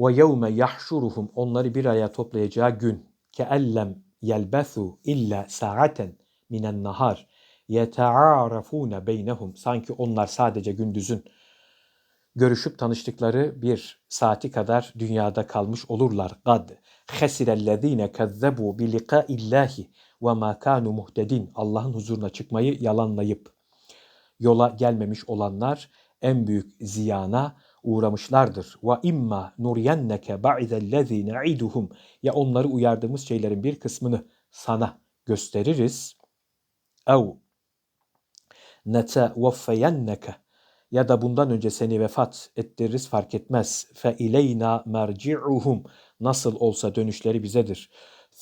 Ve yevme yahşuruhum onları bir araya toplayacağı gün keellem yelbesu illa sa'aten minen nahar yeta'arafune beynehum sanki onlar sadece gündüzün görüşüp tanıştıkları bir saati kadar dünyada kalmış olurlar. Gad hasirellezine kezzebu bi liqa'illahi ve ma kanu muhtedin. Allah'ın huzuruna çıkmayı yalanlayıp yola gelmemiş olanlar en büyük ziyana uğramışlardır. Ve imma nuriyenneke ba'dellezî ne'iduhum ya onları uyardığımız şeylerin bir kısmını sana gösteririz. Ev netevaffeyenneke ya da bundan önce seni vefat ettiririz fark etmez. Fe ileyna merci'uhum nasıl olsa dönüşleri bizedir.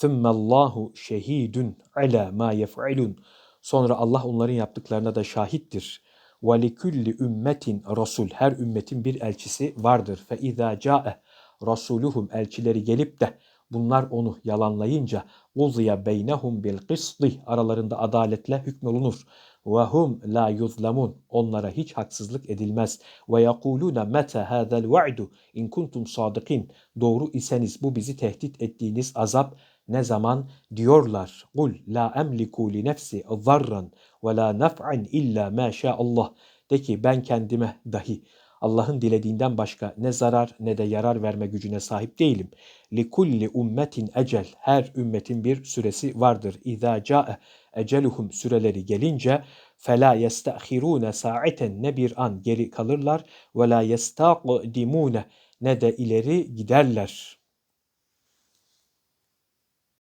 Thummallahu şehidun ala ma yef'alun. Sonra Allah onların yaptıklarına da şahittir. Ve likulli ümmetin rasul. Her ümmetin bir elçisi vardır. Fe izâ câe rasuluhum elçileri gelip de bunlar onu yalanlayınca uziya beynehum bil kısti aralarında adaletle hükmolunur. Ve hum la yuzlamun onlara hiç haksızlık edilmez. Ve yekuluna meta hadal va'du in kuntum sadikin doğru iseniz bu bizi tehdit ettiğiniz azap ne zaman diyorlar. Kul la emliku li nefsi zarran ve la naf'an illa ma Allah. De ki ben kendime dahi Allah'ın dilediğinden başka ne zarar ne de yarar verme gücüne sahip değilim. Li kulli ummetin ecel. Her ümmetin bir süresi vardır. İza ca'e eceluhum süreleri gelince fela yestahirune sa'eten ne bir an geri kalırlar ve la yestaqdimune ne de ileri giderler.